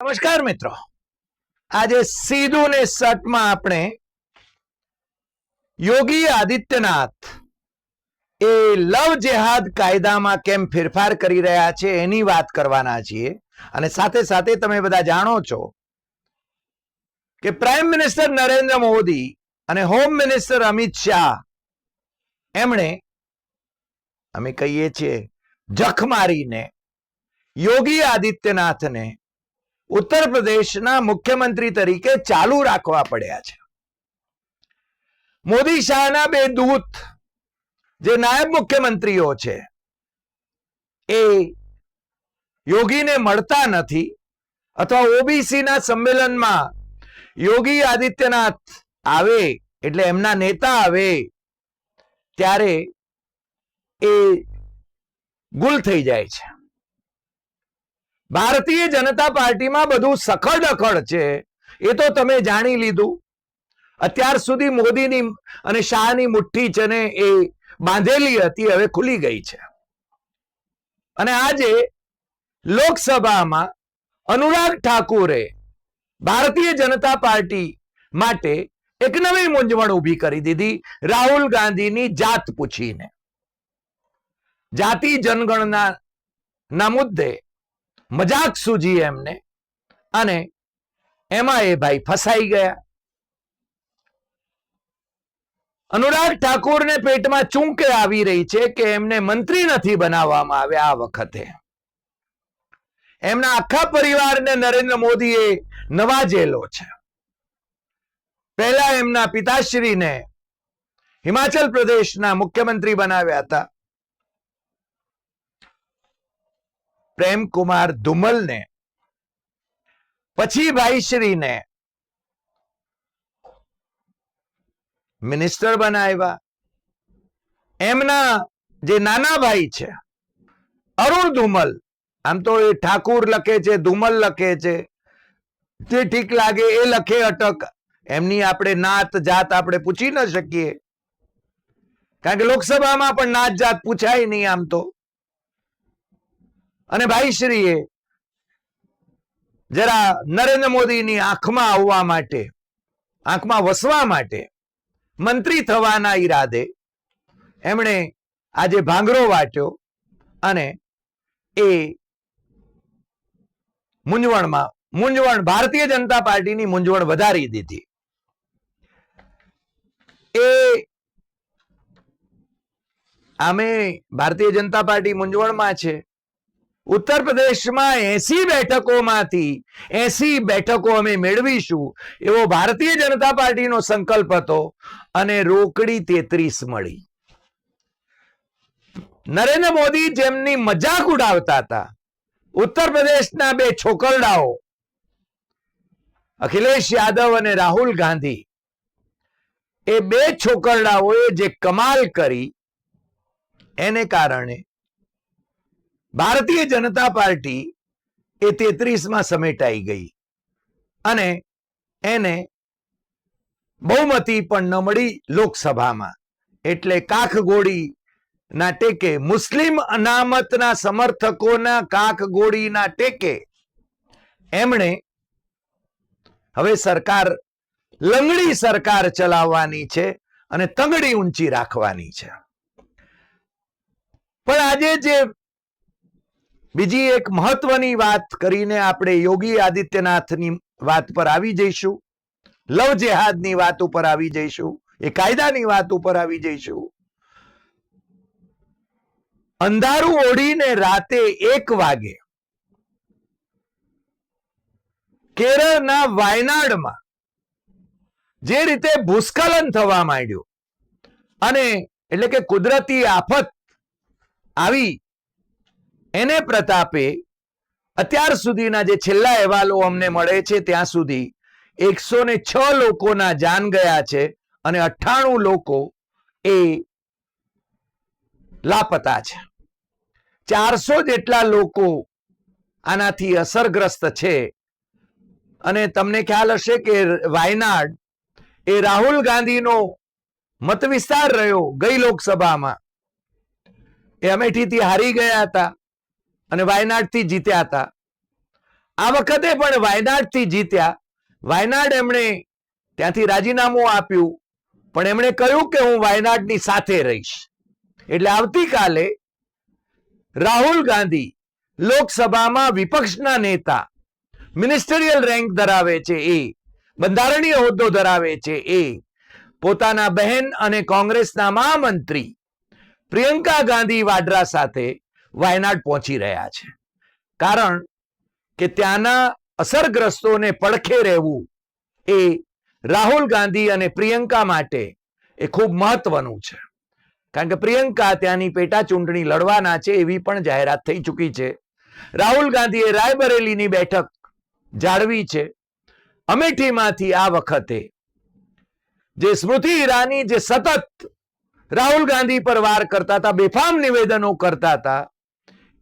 નમસ્કાર મિત્રો. આજે સીધું ને સટમાં આપણે યોગી આદિત્યનાથ એ લવ જેહાદ કાયદામાં કેમ ફેરફાર કરી રહ્યા છે એની વાત કરવાના છીએ. અને સાથે સાથે તમે બધા જાણો છો કે પ્રાઇમ મિનિસ્ટર નરેન્દ્ર મોદી અને હોમ મિનિસ્ટર અમિત શાહ એમણે, અમે કહીએ છીએ જખ મારીને યોગી આદિત્યનાથને ઉત્તર પ્રદેશના મુખ્યમંત્રી તરીકે ચાલુ રાખવા પડ્યા છે. મોદી શાહના બે દૂત, જે નાયબ મુખ્યમંત્રીઓ છે, એ યોગીને મળતા નથી અથવા ઓબીસીના સંમેલનમાં યોગી આદિત્યનાથ આવે એટલે એમના નેતા આવે, ત્યારે એ ગુલ થઈ જાય છે. ભારતીય જનતા પાર્ટીમાં બધું સખડ અખડ છે. એ તો તમે જાણી લીધું. અત્યાર સુધી મોદીની અને શાહની મુઠ્ઠી છે ને એ બાંધેલી હતી, હવે ખુલી ગઈ છે. અને આજે લોકસભામાં અનુરાગ ઠાકુરે ભારતીય જનતા પાર્ટી માટે એક નવી મૂંઝવણ ઊભી કરી દીધી, રાહુલ ગાંધીની જાત પૂછીને. જાતિ જનગણના ના મુદ્દે મજાક સૂજી એમને. અને એમાં એ ભાઈ ફસાઈ ગયા. અનુરાગ ઠાકોરને પેટમાં ચૂંકે આવી રહી છે કે એમને મંત્રી નથી બનાવવામાં આવ્યા આ વખતે. એમના આખા પરિવારને નરેન્દ્ર મોદીએ નવાજેલો છે. પહેલા એમના પિતાશ્રીને હિમાચલ પ્રદેશના મુખ્યમંત્રી બનાવ્યા હતા. પ્રેમકુમાર ધુમલને, પછી ભાઈશ્રીને મિનિસ્ટર બનાવ્યા. એમના જે નાના ભાઈ છે, અરુણ ધુમલ, આમ તો એ ઠાકુર લખે છે, ધુમલ લખે છે, જે ઠીક લાગે એ લખે અટક. એમની આપણે નાત જાત આપણે પૂછી ન શકીએ. કારણ કે લોકસભામાં પણ નાત જાત પૂછાય નહીં આમ તો. અને ભાઈશ્રીએ જરા નરેન્દ્ર મોદીની આંખમાં આવવા માટે, આંખમાં વસવા માટે મંત્રી થવાના ઈરાદે એમણે આજે ભાંગરો વાટ્યો અને એ મૂંઝવણમાં, મૂંઝવણ ભારતીય જનતા પાર્ટીની મૂંઝવણ વધારી દીધી. એ આમે ભારતીય જનતા પાર્ટી મૂંઝવણમાં છે. ઉત્તર પ્રદેશમાં એસી બેઠકોમાંથી એસી બેઠકો અમે મેળવીશું. એવો ભારતીય જનતા પાર્ટીનો સંકલ્પ હતો અને રોકડી તેત્રીસ મળી. નરેન્દ્ર મોદી જેમની મજાક ઉડાવતા હતા. ઉત્તર પ્રદેશના બે છોકરડાઓ, અખિલેશ યાદવ અને રાહુલ ગાંધી, એ બે છોકરડાઓએ જે કમાલ કરી, એને કારણે ભારતીય જનતા પાર્ટી એ તેત્રીસમાં સમેટાઈ ગઈ અને એને બહુમતી પણ ન મળી લોકસભામાં. એટલે કાખગોળી ના ટેકે, મુસ્લિમ અનામતના સમર્થકોના કાકગોળીના ટેકે એમણે હવે સરકાર, લંગડી સરકાર ચલાવવાની છે અને તંગડી ઊંચી રાખવાની છે. પણ આજે જે બીજી એક મહત્વની વાત કરીને આપણે યોગી આદિત્યનાથની વાત પર આવી જઈશું. લવ જેહાદની વાત ઉપર આવી જઈશું. એ કાયદાની વાત ઉપર આવી જઈશું. અંધારું ઓઢીને રાતે એક વાગે કેરળના વાયનાડમાં જે રીતે ભૂસ્ખલન થવા માંડ્યું અને એટલે કે કુદરતી આફત આવી એને પ્રતાપે અત્યાર સુધીના જે છેલ્લા અહેવાલો અમને મળે છે ત્યાં સુધી એકસો ને છ લોકોના જાન ગયા છે અને અઠ્ઠાણું લોકો એ લાપતા છે. ચારસો જેટલા લોકો આનાથી અસરગ્રસ્ત છે. અને તમને ખ્યાલ હશે કે વાયનાડ એ રાહુલ ગાંધીનો મત વિસ્તાર રહ્યો ગઈ લોકસભામાં. એ અમેઠીથી હારી ગયા હતા. અને વાયનાડથી જીત્યા હતા. આ વખતે પણ વાયનાડથી જીત્યા. વાયનાડ એમણે ત્યાંથી રાજીનામું આપ્યું, પણ એમણે કહ્યું કે હું વાયનાડની સાથે રહીશ. એટલે આવતીકાલે રાહુલ ગાંધી લોકસભામાં વિપક્ષના નેતા મિનિસ્ટરિયલ રેન્ક ધરાવે છે એ, બંધારણીય હોદ્દો ધરાવે છે એ, પોતાના બહેન અને કોંગ્રેસના મહામંત્રી પ્રિયંકા ગાંધી વાડ્રા સાથે વાયનાડ પહોંચી રહ્યા છે. કારણ કે ત્યાંના અસરગ્રસ્તોને પડખે રહેવું એ રાહુલ ગાંધી અને પ્રિયંકા માટે એ ખૂબ મહત્વનું છે. કારણ કે પ્રિયંકા ત્યાંની પેટા ચૂંટણી લડવાના છે એવી પણ જાહેરાત થઈ ચૂકી છે. રાહુલ ગાંધીએ રાયબરેલીની બેઠક જાળવી છે. અમેઠીમાંથી આ વખતે જે સ્મૃતિ ઈરાની જે સતત રાહુલ ગાંધી પર વાર કરતા હતા, બેફામ નિવેદનો કરતા હતા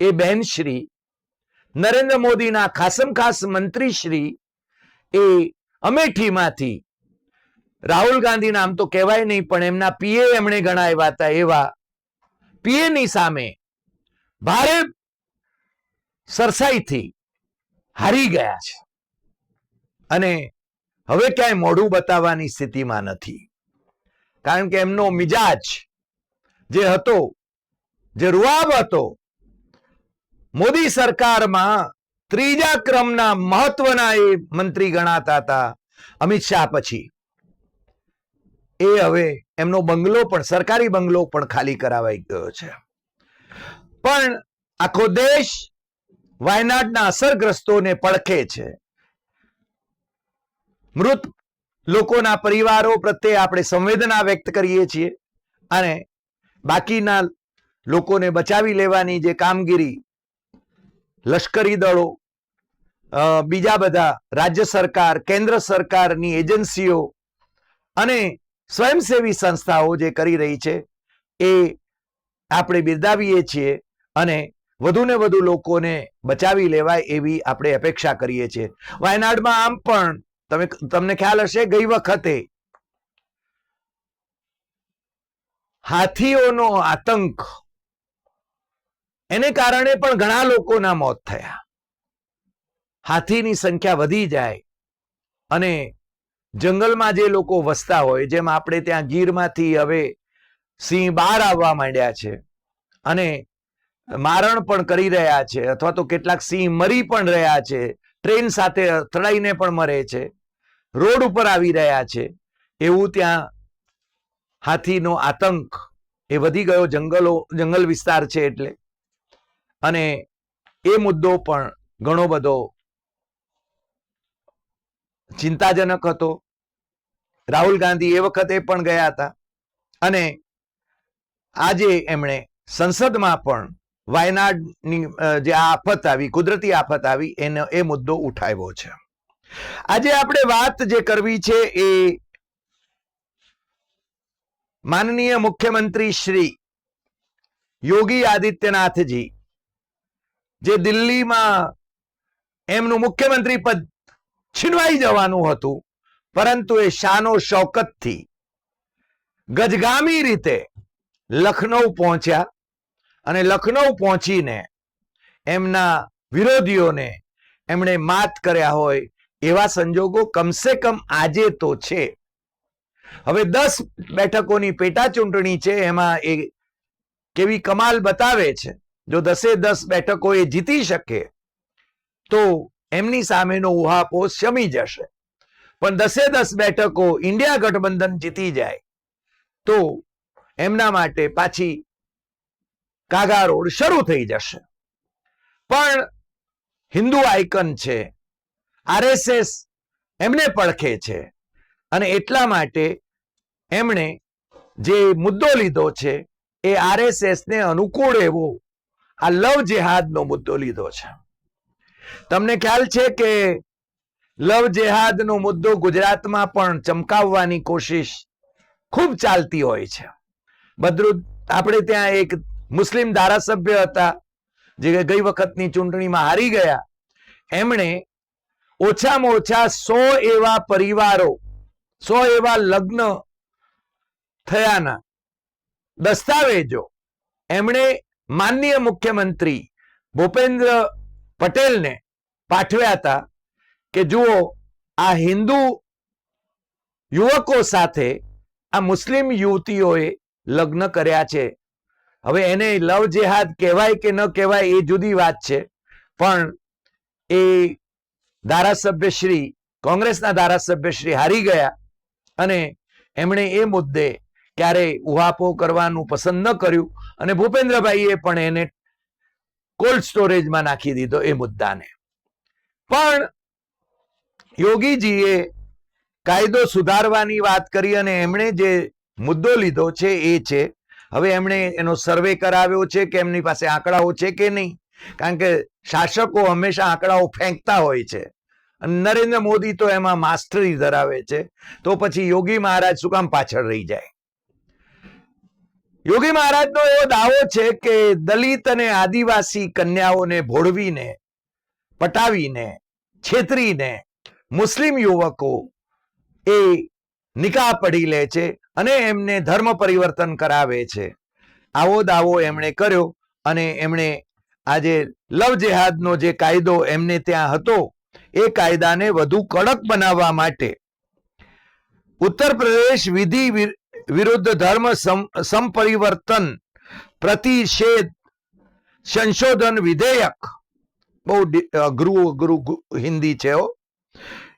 એ બહેન શ્રી, નરેન્દ્ર મોદીના ખાસમ ખાસ મંત્રી શ્રી, એ અમેઠીમાંથી, રાહુલ ગાંધી નામ તો કહેવાય નહીં, પણ એમના પીએ એમણે ગણાવ્યા હતા એવા, પીએની સામે ભારે સરસાઈથી હારી ગયા છે. અને હવે ક્યાંય મોઢું બતાવવાની સ્થિતિમાં નથી. કારણ કે એમનો મિજાજ જે હતો, જે રૂઆબ હતો મોદી સરકારમાં ત્રીજા ક્રમના મહત્વના એ મંત્રી ગણાતા હતા, અમિત શાહ પછી. એ હવે એમનો બંગલો પણ, સરકારી બંગલો પણ ખાલી કરાવાઈ ગયો છે. પણ આખો દેશ વાયનાડના અસરગ્રસ્તોને પડખે છે. મૃત લોકોના પરિવારો પ્રત્યે આપણે સંવેદના વ્યક્ત કરીએ છીએ અને બાકીના લોકોને બચાવી લેવાની જે કામગીરી લશ્કરી દળો બીજા બધા રાજ્ય સરકાર, કેન્દ્ર સરકારની એજન્સીઓ અને સ્વયંસેવી સંસ્થાઓ જે કરી રહી છે એ આપણે બિરદાવીએ છીએ અને વધુ ને વધુ લોકોને બચાવી લેવાય એવી આપણે અપેક્ષા કરીએ છીએ. વાયનાડમાં આમ પણ તમે તમને ખ્યાલ હશે ગઈ વખતે હાથીઓનો આતંક એને કારણે પણ ઘણા લોકોના મોત થયા. હાથીની સંખ્યા વધી જાય અને જંગલમાં જે લોકો વસતા હોય, જેમ આપણે ત્યાં ગીરમાંથી હવે સિંહ બહાર આવવા માંડ્યા છે અને મારણ પણ કરી રહ્યા છે અથવા તો કેટલાક સિંહ મરી પણ રહ્યા છે, ટ્રેન સાથે અથડાઈને પણ મરે છે, રોડ ઉપર આવી રહ્યા છે, એવું ત્યાં હાથીનો આતંક એ વધી ગયો. જંગલો, જંગલ વિસ્તાર છે એટલે અને એ મુદ્દો પણ ઘણો બધો ચિંતાજનક હતો. રાહુલ ગાંધી એ વખતે પણ ગયા હતા અને આજે એમણે સંસદમાં પણ વાયનાડની જે આફત આવી, કુદરતી આફત આવી, એનો, એ મુદ્દો ઉઠાવ્યો છે. આજે આપણે વાત જે કરવી છે એ માનનીય મુખ્યમંત્રી શ્રી યોગી આદિત્યનાથજી જે દિલ્હીમાં એમનું મુખ્યમંત્રી પદ છીનવાઈ જવાનું હતું, પરંતુ એ શાનો શૌકતથી ગજગામી રીતે લખનૌ પહોંચ્યા અને લખનૌ પહોંચીને એમના વિરોધીઓને એમણે માત કર્યા હોય એવા સંજોગો કમસે કમ આજે તો છે. હવે દસ બેઠકોની પેટા ચૂંટણી છે, એમાં એ કેવી કમાલ બતાવે છે. જો દસે દસ બેઠકો એ જીતી શકે, તો એમની સામેનો ઉહાપો શમી જશે. પણ દસે દસ બેઠકો ઇન્ડિયા ગઠબંધન જીતી જાય, તો એમના માટે પાછી કાગા રોડ શરૂ થઈ જશે. પણ હિન્દુ આઇકન છે, આરએસએસ એમને પડખે છે, અને એટલા માટે એમણે જે મુદ્દો લીધો છે, એ આરએસએસ ને અનુકૂળ એવો આ લવ જેહાદનો મુદ્દો લીધો છે. તમને ખ્યાલ છે કે લવ જેહાદનો મુદ્દો ગુજરાતમાં પણ ચમકાવવાની કોશિશ ખૂબ ચાલતી હોય છે. બદરુ આપણે ત્યાં એક મુસ્લિમ ધારાસભ્ય હતા, જે ગઈ વખતની ચૂંટણીમાં હારી ગયા. એમણે ઓછામાં ઓછા સો એવા પરિવારો, સો એવા લગ્ન થયાના દસ્તાવેજો એમણે માનનીય મુખ્યમંત્રી ભૂપેન્દ્ર પટેલને પાઠવ્યા હતા કે જુઓ, આ હિન્દુ યુવકો સાથે આ મુસ્લિમ યુવતીઓએ લગ્ન કર્યા છે. હવે એને લવ જેહાદ કહેવાય કે ન કહેવાય એ જુદી વાત છે. પણ એ ધારાસભ્ય શ્રી, કોંગ્રેસના ધારાસભ્ય શ્રી હારી ગયા અને એમણે એ મુદ્દે ક્યારે ઉહાપો કરવાનું પસંદ ન કર્યું અને ભૂપેન્દ્રભાઈએ પણ એને કોલ્ડ સ્ટોરેજમાં નાખી દીધો એ મુદ્દાને. પણ યોગીજીએ કાયદો સુધારવાની વાત કરી અને એમણે જે મુદ્દો લીધો છે એ છે, હવે એમણે એનો સર્વે કરાવ્યો છે કે એમની પાસે આંકડાઓ છે કે નહીં? કારણ કે શાસકો હંમેશા આંકડાઓ ફેંકતા હોય છે. નરેન્દ્ર મોદી તો એમાં માસ્ટરી ધરાવે છે. તો પછી યોગી મહારાજ શું કામ પાછળ રહી જાય? યોગી મહારાજનો એવો દાવો છે કે દલિત અને આદિવાસી કન્યાઓને ભોળવીને, પટાવીને, છેતરીને મુસ્લિમ યુવકો એ નિકાહ પડી લે છે અને એમને ધર્મ પરિવર્તન કરાવે છે. આવો દાવો એમણે કર્યો અને એમણે આજે લવ જેહાદનો જે કાયદો એમને ત્યાં હતો, એ કાયદાને વધુ કડક બનાવવા માટે ઉત્તર પ્રદેશ વિધિ વિરુદ્ધ ધર્મ સંપરિવર્તન, પ્રતિષેધ, સંશોધન વિધેયક. બહુ અઘરું અઘરું હિન્દી છે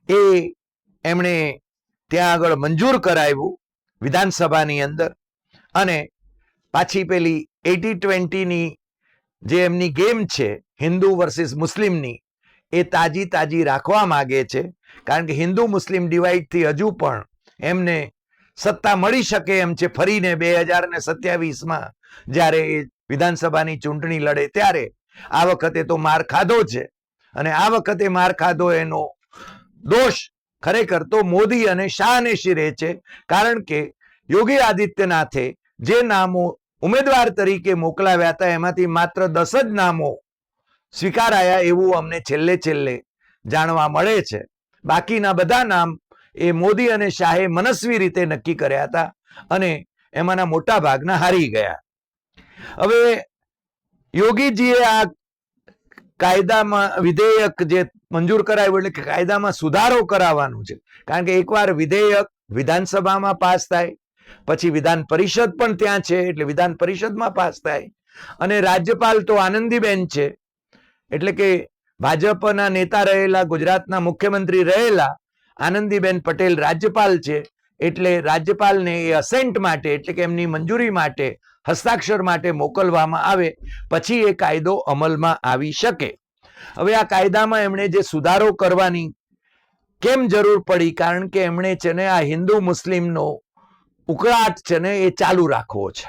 એ એમણે ત્યાં આગળ મંજૂર કરાવ્યું વિધાનસભાની અંદર. અને પાછી પેલી એટી ટ્વેન્ટીની જે એમની ગેમ છે, હિન્દુ વર્સિસ મુસ્લિમની, એ તાજી તાજી રાખવા માગે છે. કારણ કે હિન્દુ મુસ્લિમ ડિવાઈડથી હજુ પણ એમને સત્તા મળી શકે એમ છે. ફરીને બે હજાર ને સત્યાવીસમાં જ્યારે વિધાનસભાની ચૂંટણી લડે ત્યારે આ વખતે તો માર ખાધો છે. અને આ વખતે માર ખાધો એનો દોષ ખરેખર તો મોદી અને શાહને શિરે છે? કારણ કે યોગી આદિત્યનાથે જે નામો ઉમેદવાર તરીકે મોકલાવ્યા હતા, એમાંથી માત્ર દસ જ નામો સ્વીકારાયા એવું અમને છેલ્લે છેલ્લે જાણવા મળે છે. બાકીના બધા નામ એ મોદી અને શાહે મનસ્વી રીતે નક્કી કર્યા હતા અને એમાંના મોટા ભાગના હારી ગયા. હવે યોગીજીએ આ કાયદામાં વિધેયક જે મંજૂર કરાવ્યું એટલે કે કાયદામાં સુધારો કરાવવાનું છે. કારણ કે એકવાર વિધેયક વિધાનસભામાં પાસ થાય, પછી વિધાન પરિષદ પણ ત્યાં છે એટલે વિધાન પરિષદમાં પાસ થાય અને રાજ્યપાલ તો આનંદીબેન છે. એટલે કે ભાજપના નેતા રહેલા, ગુજરાતના મુખ્યમંત્રી રહેલા આનંદીબેન પટેલ રાજ્યપાલ છે, એટલે રાજ્યપાલને એ અસેન્ટ માટે, એટલે કે એમની મંજૂરી માટે, હસ્તાક્ષર માટે મોકલવામાં આવે, પછી એ કાયદો અમલમાં આવી શકે. હવે આ કાયદામાં એમણે જે સુધારો કરવાની કેમ જરૂર પડી? કારણ કે એમણે છે ને આ હિન્દુ મુસ્લિમનો ઉકળાટ છે ને એ ચાલુ રાખવો છે.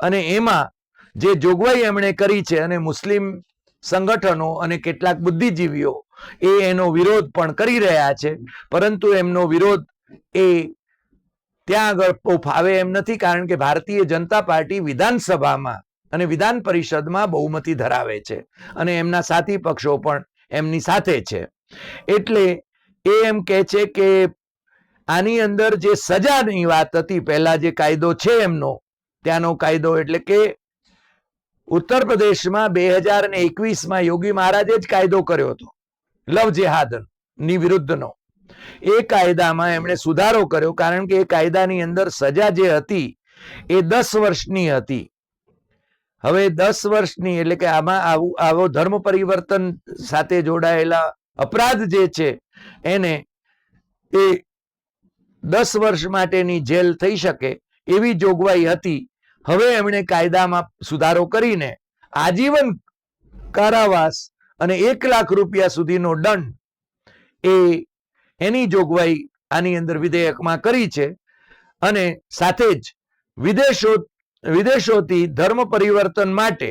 અને એમાં જે જોગવાઈ એમણે કરી છે અને મુસ્લિમ સંગઠનો અને કેટલાક બુદ્ધિજીવીઓ એ એનો વિરોધ પણ કરી રહ્યા છે. પરંતુ એમનો વિરોધ એ ત્યાં આગળ ફાવે એમ નથી, કારણ કે ભારતીય જનતા પાર્ટી વિધાનસભામાં અને વિધાન પરિષદમાં બહુમતી ધરાવે છે અને એમના સાથી પક્ષો પણ એમની સાથે છે. એટલે એ એમ કહે છે કે આની અંદર જે સજાની વાત હતી, પહેલા જે કાયદો છે એમનો, ત્યાંનો કાયદો એટલે કે ઉત્તર પ્રદેશમાં બે હજાર ને એકવીસમાં યોગી મહારાજે જ કાયદો કર્યો હતો. લવ જેહાદની વિરુદ્ધનો. એ કાયદામાં એમણે સુધારો કર્યો, કારણ કે એ કાયદાની અંદર સજા જે હતી, એ દસ વર્ષની હતી. હવે દસ વર્ષની, એટલે કે આમાં આવું, આવો ધર્મ પરિવર્તન સાથે જોડાયેલા અપરાધ જે છે, એને એ દસ વર્ષ માટેની જેલ થઈ શકે એવી જોગવાઈ હતી. હવે એમણે કાયદામાં સુધારો કરીને આજીવન કારાવાસ અને એક લાખ રૂપિયા સુધીનો દંડ એ એની જોગવાઈ આની અંદર વિધેયકમાં કરી છે અને સાથે જ વિદેશો વિદેશોથી ધર્મ પરિવર્તન માટે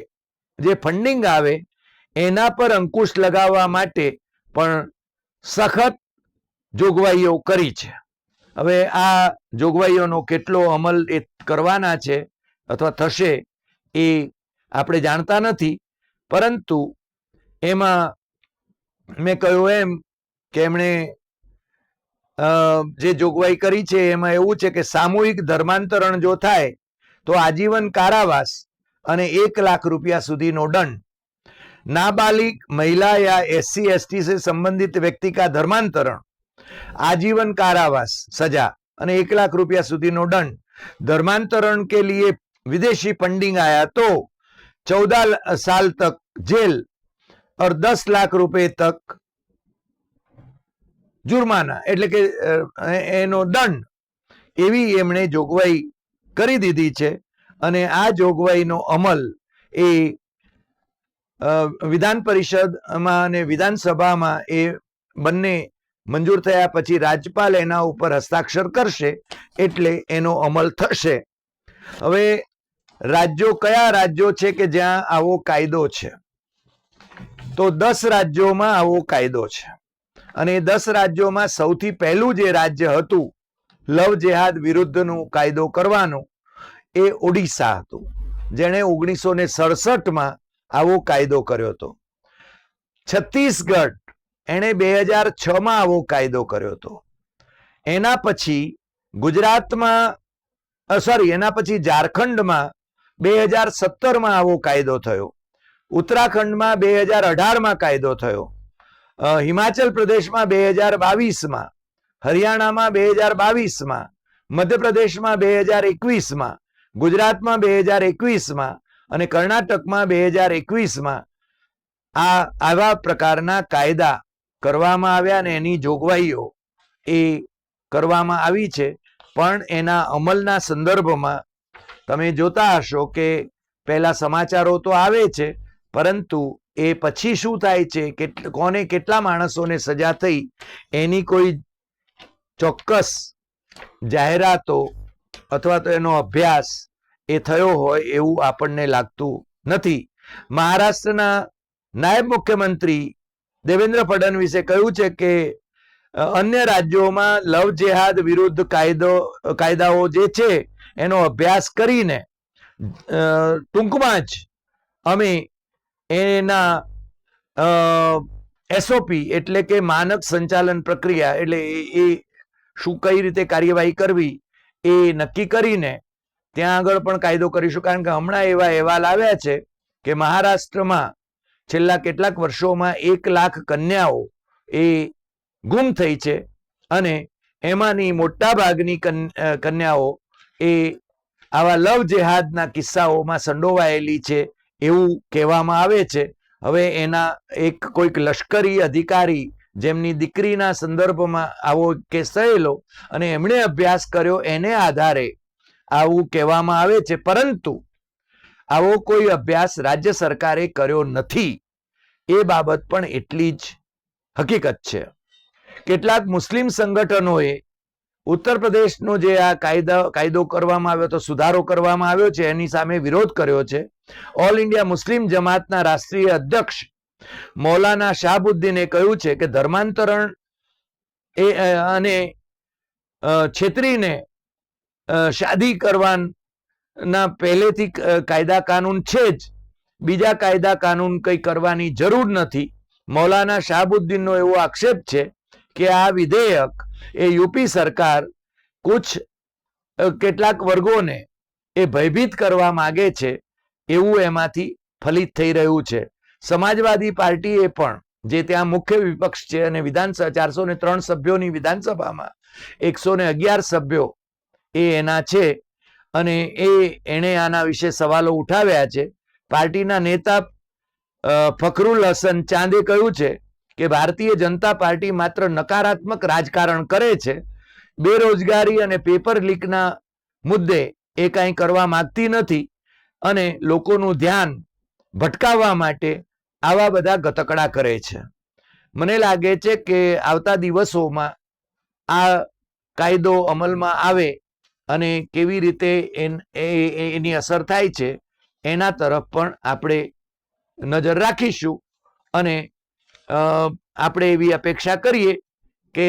જે ફંડિંગ આવે એના પર અંકુશ લગાવવા માટે પણ સખત જોગવાઈઓ કરી છે. હવે આ જોગવાઈઓનો કેટલો અમલ એ કરવાના છે અથવા થશે એ આપણે જાણતા નથી પરંતુ એમાં મેં કહ્યું એમ કે એમણે અ, જે જોગવાઈ કરી છે એમાં એવું છે કે સામૂહિક ધર્માંતરણ જો થાય તો આજીવન કારાવાસ અને એક લાખ રૂપિયા સુધીનો દંડ नाबालिग महिला या एससी एसटी से संबंधित व्यक्ति का धर्मांतरण आजीवन कारावास सजा અને એક લાખ રૂપિયા સુધીનો દંડ धर्मांतरण के लिए विदेशी फंडिंग आया तो चौदह साल तक जेल और दस लाख रुपए तक જુર્માના એટલે કે અ, એનો દંડ એવી એમણે જોગવાઈ કરી દીધી છે અને આ જોગવાઈનો અમલ એ અ, વિધાન પરિષદમાં અને વિધાનસભામાં એ બંને મંજૂર થયા પછી રાજ્યપાલ એના ઉપર હસ્તાક્ષર કરશે એટલે એનો અમલ થશે હવે રાજ્યો કયા રાજ્યો છે કે જ્યાં આવો કાયદો છે? તો દસ રાજ્યોમાં આવો કાયદો છે. અને એ દસ રાજ્યોમાં સૌથી પહેલું જે રાજ્ય હતું, લવ જેહાદ વિરુદ્ધનું કાયદો કરવાનું, એ ઓડિશા હતું. જેણે ઓગણીસો ને સડસઠમાં આવો કાયદો કર્યો હતો. છત્તીસગઢ એણે બે હજાર છ માં આવો કાયદો કર્યો હતો. એના પછી ગુજરાતમાં સોરી એના પછી ઝારખંડમાં બે હજાર સત્તરમાં આવો કાયદો થયો. ઉત્તરાખંડમાં બે હજાર અઢારમાં કાયદો થયો. હિમાચલ પ્રદેશમાં બે હજાર બાવીસમાં, હરિયાણામાં બે હજાર બાવીસમાં, મધ્યપ્રદેશમાં બે હજાર એકવીસમાં, ગુજરાતમાં બે હજાર એકવીસમાં અને કર્ણાટકમાં બે હજાર એકવીસમાં આ, આવા પ્રકારના કાયદા કરવામાં આવ્યા અને એની જોગવાઈઓ એ કરવામાં આવી છે. પણ એના અમલના સંદર્ભમાં તમે જોતા હશો કે પહેલા સમાચારો તો આવે છે, પરંતુ એ પછી શું થાય છે કોને કેટલા માણસોને સજા થઈ, એની કોઈ ચોક્કસ જાહેરાતો અથવા તો એનો અભ્યાસ એ થયો હોય એવું આપણને લાગતું નથી. મહારાષ્ટ્રના નાયબ મુખ્યમંત્રી દેવેન્દ્ર ફડણવીસે કહ્યું છે કે અન્ય રાજ્યોમાં લવ જેહાદ વિરુદ્ધ કાયદો, કાયદાઓ જે છે એનો અભ્યાસ કરીને ટૂંકમાં જ અમે એના એસઓપી એટલે કે માનક સંચાલન પ્રક્રિયા એટલે એ- શું કઈ રીતે કાર્યવાહી કરવી એ નક્કી કરીને ત્યાં આગળ પણ કાયદો કરીશું. કારણ કે હમણાં એવા અહેવાલ આવ્યા છે કે મહારાષ્ટ્રમાં છેલ્લા કેટલાક વર્ષોમાં એક લાખ કન્યાઓ એ ગુમ થઈ છે અને એમાંની મોટા ભાગની કન- અ, કન્યાઓ એ આવા લવ જેહાદના કિસ્સાઓમાં સંડોવાયેલી છે એવું કહેવામાં આવે છે. હવે એના એક કોઈક લશ્કરી અધિકારી જેમની દીકરીના સંદર્ભમાં આવો કેસ થયેલો અને એમણે અભ્યાસ કર્યો એને આધારે આવું કહેવામાં આવે છે. પરંતુ આવો કોઈ અભ્યાસ રાજ્ય સરકારે કર્યો નથી. એ બાબત પણ એટલી જ હકીકત છે. કેટલાક મુસ્લિમ સંગઠનોએ ઉત્તર પ્રદેશનો જે આ કાયદા, કાયદો કરવામાં આવ્યો તો સુધારો કરવામાં આવ્યો છે, એની સામે વિરોધ કર્યો છે. ઓલ ઇન્ડિયા મુસ્લિમ જમાતના રાષ્ટ્રીય અધ્યક્ષ મૌલાના શાહબુદ્દીને કહ્યું છે કે ધર્માંતરણ એ અને છેતરીને શાદી કરવાના પહેલેથી કાયદા કાનૂન છે જ. બીજા કાયદા કાનૂન કંઈ કરવાની જરૂર નથી. મૌલાના શાહબુદ્દીનનો એવો આક્ષેપ છે કે આ વિધેયક એ યુપી સરકાર કુછ કેટલાક વર્ગોને એ ભયભીત કરવા માગે છે એવું એમાંથી ફલિત થઈ રહ્યું છે. સમાજવાદી પાર્ટીએ પણ, જે ત્યાં મુખ્ય વિપક્ષ છે અને વિધાનસભા, ચારસો ને ત્રણ સભ્યોની વિધાનસભામાં એકસો ને અગિયાર સભ્યો એ એના છે અને એ એણે આના વિશે સવાલો ઉઠાવ્યા છે. પાર્ટીના નેતા ફખરુલ હસન ચાંદે કહ્યું છે કે ભારતીય જનતા પાર્ટી માત્ર નકારાત્મક રાજકારણ કરે છે, બેરોજગારી અને પેપર લીકના મુદ્દે એ કાંઈ કરવા માંગતી નથી અને લોકોનું ધ્યાન ભટકાવવા માટે આવા બધા ગતકડા કરે છે. મને લાગે છે કે આવતા દિવસોમાં આ કાયદો અમલમાં આવે અને કેવી રીતે એન- અસર થાય છે, એના તરફ પણ આપણે નજર રાખીશું અને આપણે એવી અપેક્ષા કરીએ કે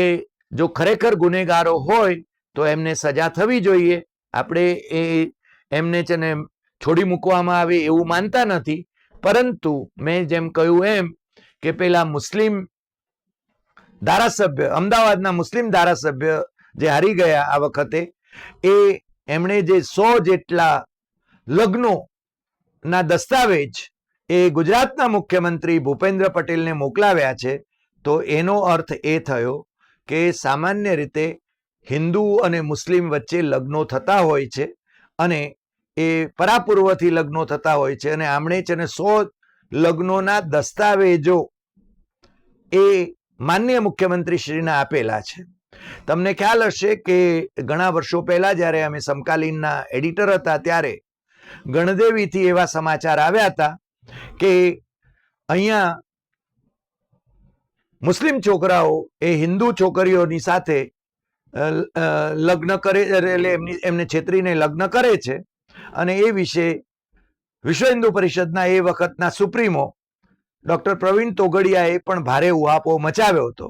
જો ખરેખર ગુનેગારો હોય તો એમને સજા થવી જોઈએ. આપણે એ એમને છે ને છોડી મૂકવામાં આવે એવું માનતા નથી. પરંતુ મેં જેમ કહ્યું એમ કે પેલા મુસ્લિમ ધારાસભ્ય, અમદાવાદના મુસ્લિમ ધારાસભ્ય જે હારી ગયા આ વખતે, એ એમણે જે સો જેટલા લગ્નો ના દસ્તાવેજ એ ગુજરાતના મુખ્યમંત્રી ભૂપેન્દ્ર પટેલને મોકલાવ્યા છે, તો એનો અર્થ એ થયો કે સામાન્ય રીતે હિન્દુ અને મુસ્લિમ વચ્ચે લગ્નો થતા હોય છે અને એ પરાપૂર્વથી લગ્નો થતા હોય છે અને આમણે છે ને સો લગ્નોના દસ્તાવેજો એ માન્ય મુખ્યમંત્રી શ્રીના આપેલા છે. તમને ખ્યાલ હશે કે ઘણા વર્ષો પહેલા જ્યારે અમે સમકાલીનના એડિટર હતા ત્યારે ગણદેવીથી એવા સમાચાર આવ્યા હતા કે અહીંયા મુસ્લિમ છોકરાઓ એ હિન્દુ છોકરીઓની સાથે લગ્ન કરે, એટલે એમની, એમને છેતરીને લગ્ન કરે છે. અને એ વિશે વિશ્વ હિન્દુ પરિષદના એ વખતના સુપ્રીમો, ડૉક્ટર પ્રવીણ તોગડિયાએ પણ ભારે ઉહાપો મચાવ્યો હતો.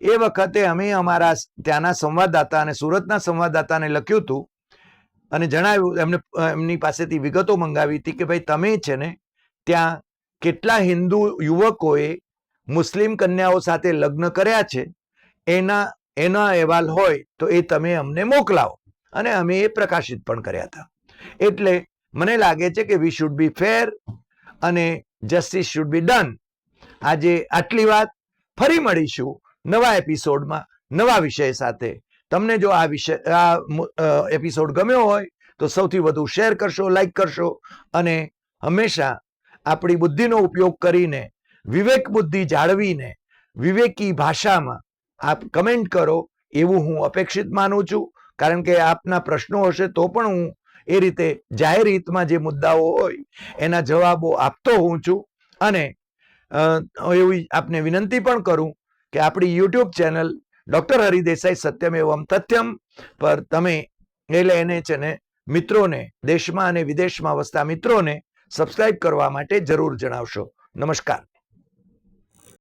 એ વખતે અમે અમારા ત્યાંના સંવાદદાતા અને સુરતના સંવાદદાતાને લખ્યું હતું અને જણાવ્યું, એમને એમની પાસેથી વિગતો મંગાવી હતી કે ભાઈ તમે છે ને ત્યાં કેટલા હિન્દુ યુવકોએ મુસ્લિમ કન્યાઓ સાથે લગ્ન કર્યા છે, એના એના અહેવાલ હોય તો એ તમે અમને મોકલાવો. અને અમે એ પ્રકાશિત પણ કર્યા હતા. એટલે મને લાગે છે કે વી શુડ બી ફેર અને જસ્ટિસ શુડ બી ડન આજે આટલી વાત. ફરી મળીશું નવા એપિસોડમાં નવા વિષય સાથે. તમને જો આ વિષય, આ એપિસોડ ગમ્યો હોય તો સૌથી વધુ શેર કરશો, લાઈક કરશો અને હંમેશા આપણી બુદ્ધિનો ઉપયોગ કરીને, વિવેક બુદ્ધિ જાળવીને, વિવેકી ભાષામાં આપ કમેન્ટ કરો, એવું હું અપેક્ષિત માનું છું. કારણ કે આપના પ્રશ્નો હશે તો પણ હું એ રીતે જાહેર હિતમાં જે મુદ્દાઓ હોય, એના જવાબો આપતો હોઉં છું. અને એવી આપને વિનંતી પણ કરું કે આપણી યુટ્યુબ ચેનલ ડૉક્ટર હરિદેસાઈ સત્યમ એવમ તથ્યમ પર તમે, એટલે એને છે ને, મિત્રોને, દેશમાં અને વિદેશમાં વસતા મિત્રોને સબસ્ક્રાઇબ કરવા માટે જરૂર જણાવશો. નમસ્કાર.